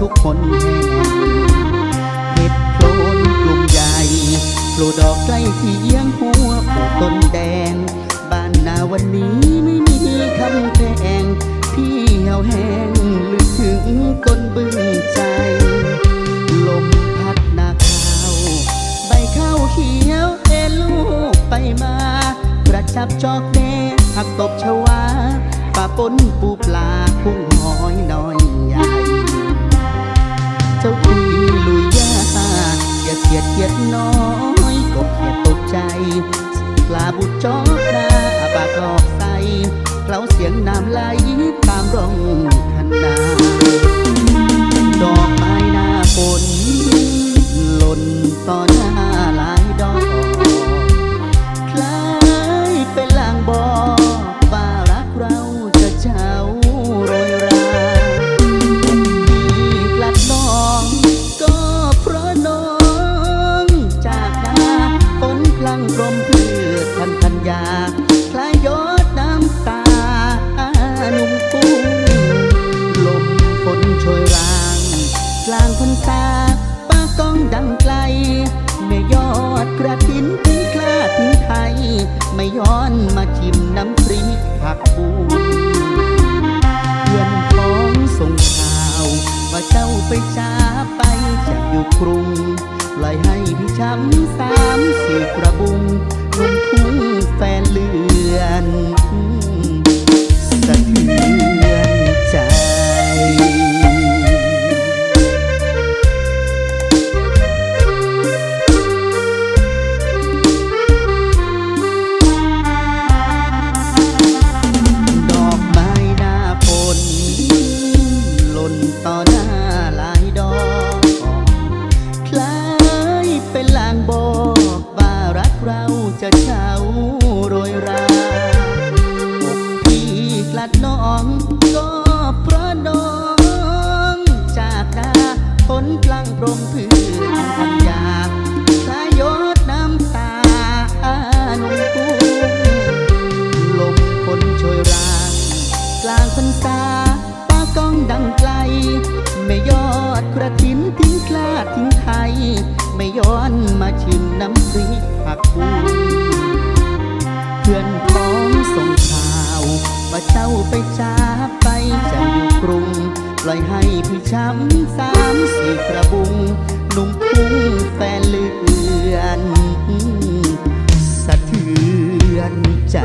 ทุกคนเห็ดโคลนกลุ่มใหญ่ปลูกดอกใกล้เทียงหัวปลูกต้นแดง บ้านนาวันนี้ไม่มีคำแพงที่เหี่ยวแห้งลึกถึงก้นบึ้งใจ ลมพัดนาข้าว ใบข้าวเขียวเอลูกไปมากระชับจอกแดงหักตบชวาป่าปนปูปลากุ้ง ลาบุดจอกหน้าปากรอกใสเคล้าเสียงน้ำไหลตามร่องคันนา พันธัญญาคลายยอดน้ำตาหนุ่มกุ้งลมฝนโชยรางกลางพรรษาป้ากองดังไกล ไม่ยอดกระถินถึงคลาดถึงไทย ไม่ย้อนมาชิมน้ำพริกผักบูเพื่อนพ้องส่งข่าว ว่าเจ้าไปจ้าไปจากอยู่กรุงปล่อยให้พี่ช้ำสามสี่กระบุงลง องก็เพราะน้องจากดาฝนพลังพรมพื้นทัญญาสายดน้ำตาหนุ่มกุ้งลมฝนโชยรางกลางพรรษาป้ากองดังไกล ไม่ยอดกระถินทิ้งคลาดทิ้งไทย ไม่ย้อนมาชิมน้ำพริกผัก ไปจากไปจะอยู่กรุงปล่อยให้พี่ช้ำสามสี่กระบุงนุ่มพุ่งแฟนเลือน สะเทือนใจ